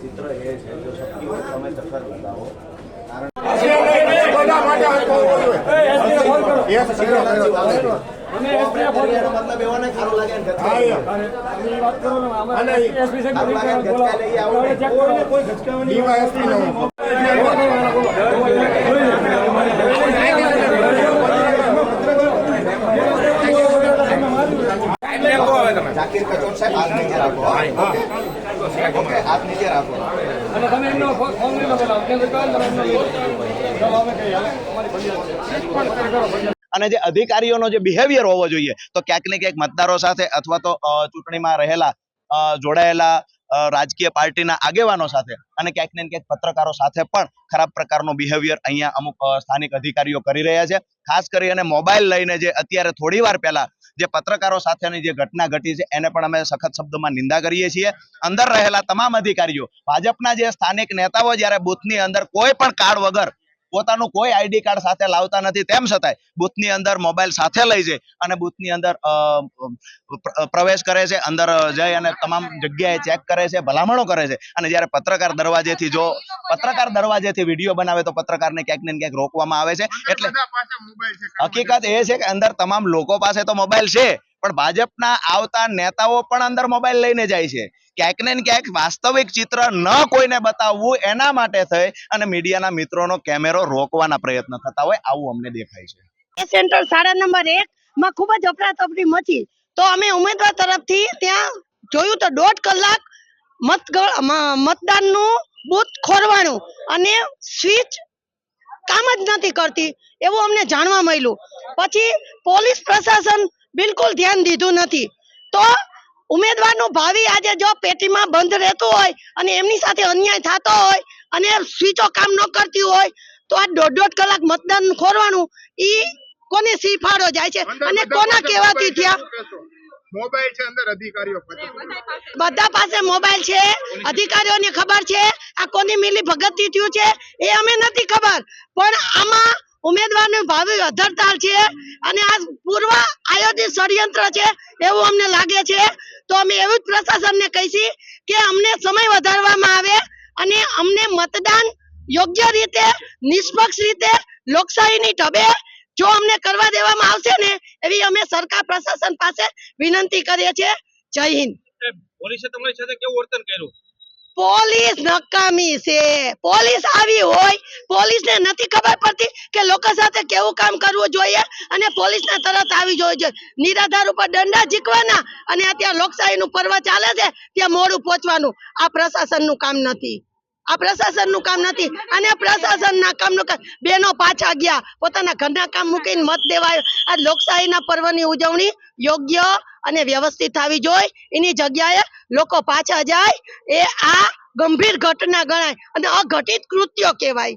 ચિત્ર એ છે જો શક્ય હોય તમે ચક્કર લગાવો કારણ મતલબ એવો ને ખારો લાગે ને ગચકાઈ ખારું લાગે ને ગચકાઈ લઈ આવું ને. હાથ નીચે રાખો. ઓકે હાથ નીચે રાખો. અને તમે એમનો ફોન ફોન લઈ લો તમે. અને જે અધિકારીઓનો જે બિહેવિયર હોવો જોઈએ તો ક્યાંક ને ક્યાંક મતદારો સાથે અથવા તો ચૂંટણીમાં રહેલા અ, જોડાયેલા રાજકીય પાર્ટીના આગેવાનો સાથે અને ક્યાંક ને ક્યાંક પત્રકારો સાથે પણ ખરાબ પ્રકારનો બિહેવિયર અહીંયા અમુક સ્થાનિક અધિકારીઓ કરી રહ્યા છે. ખાસ કરી અને મોબાઈલ લઈને જે અત્યારે થોડી વાર પહેલા જે પત્રકારો સાથેની જે ઘટના ઘટી છે, એને પણ અમે સખત શબ્દોમાં નિંદા કરીએ છીએ. અંદર રહેલા તમામ અધિકારીઓ, ભાજપના જે સ્થાનિક નેતાઓ જ્યારે બુથની અંદર કોઈ પણ કાર્ડ વગર પોતાનું કોઈ આઈડી કાર્ડ સાથે લાવતા નથી. તેમ છતાંય બૂથની અંદર મોબાઈલ સાથે લઈ જાય અને બૂથની અંદર પ્રવેશ કરે છે. અંદર જઈ અને તમામ જગ્યાએ ચેક કરે છે ભલામણો કરે છે. અને જ્યારે પત્રકાર દરવાજેથી જો પત્રકાર દરવાજેથી વીડિયો બનાવે તો પત્રકારને ક્યાંક ને ક્યાંક રોકવામાં આવે છે. એટલે હકીકત એ છે કે અંદર તમામ લોકો પાસે તો મોબાઈલ છે. પણ ભાજપના આવતા નેતાઓ પણ અંદર મોબાઈલ લઈને જાય છે. ક્યાંક ને ક્યાંક વાસ્તવિક ચિત્ર ન કોઈને બતાવવું એના માટે થઈ અને મીડિયાના મિત્રોનો કેમેરો રોકવાના પ્રયત્ન થતા હોય આવું અમને દેખાય છે. સેન્ટર સાડા નંબર એક માં ખૂબ જ અફરાતફરી મચી. તો અમે ઉમેદવાર તરફથી ત્યાં જોયું તો દોઢ કલાક મત મતદાનનું બૂથ ખોરવાનું અને સ્વિચ કામ જ નથી કરતી એવું અમને જાણવા મળ્યું. પછી પોલીસ પ્રશાસન બિલકુલ ધ્યાન દીધું નથી. તો ઉમેદવારનું ભાવિ આજે જો પેટીમાં બંધ રહેતું હોય અને એમની સાથે અન્યાય થતો હોય અને સ્વિચો કામ ન કરતી હોય તો આ દોઢ દોઢ કલાક મતદાન ખોરવાનું ઈ કોને સીફાળો જાય છે અને કોના કહેવાથી થયા? મોબાઈલ છે. અંદર અધિકારીઓ બધા પાસે મોબાઈલ છે અધિકારીઓને ખબર છે આ કોની મિલી ભગતથી થયું છે એ અમે નથી ખબર. પણ આમાં ઉમેદવારનું ભાવિ અધરતાલ છે અને આ પૂર્વ આયોજિત ષડયંત્ર છે એવું અમને લાગે છે. તો અમે એવું જ પ્રશાસનને કહીશી કે અમને સમય વધારવામાં આવે અને અમને મતદાન યોગ્ય રીતે, નિષ્પક્ષ રીતે, લોકશાહીની ઢબે જો અમને કરવા દેવામાં આવશે ને એવી અમે સરકાર પ્રશાસન પાસે વિનંતી કરીએ છીએ. જય હિન્દ. પોલીસે તમારી સાથે કેવું વર્તન કર્યું? પોલીસ નકામી છે. પોલીસ આવી હોય, પોલીસને નથી ખબર પડતી કે લોકો સાથે કેવું કામ કરવું જોઈએ અને પોલીસને તરત આવી જોઈએ. નિરાધાર ઉપર દંડા જીકવાના અને અત્યારે લોકશાહીનું પર્વ ચાલે છે, ત્યાં મોડું પહોંચવાનું. આ પ્રશાસનનું કામ નથી. આ પ્રશાસનનું કામ નથી. અને પ્રશાસનના કામનું કામ બેનો પાછા ગયા. પોતાના ઘરના કામ મૂકીને મત દેવાય. આ લોકશાહીના પર્વની ઉજવણી યોગ્ય અને વ્યવસ્થિત થવી જોઈએ. એની જગ્યાએ લોકો પાછા જાય. એ આ ગંભીર ઘટના ગણાય. અને અઘટિત કૃત્યો કહેવાય.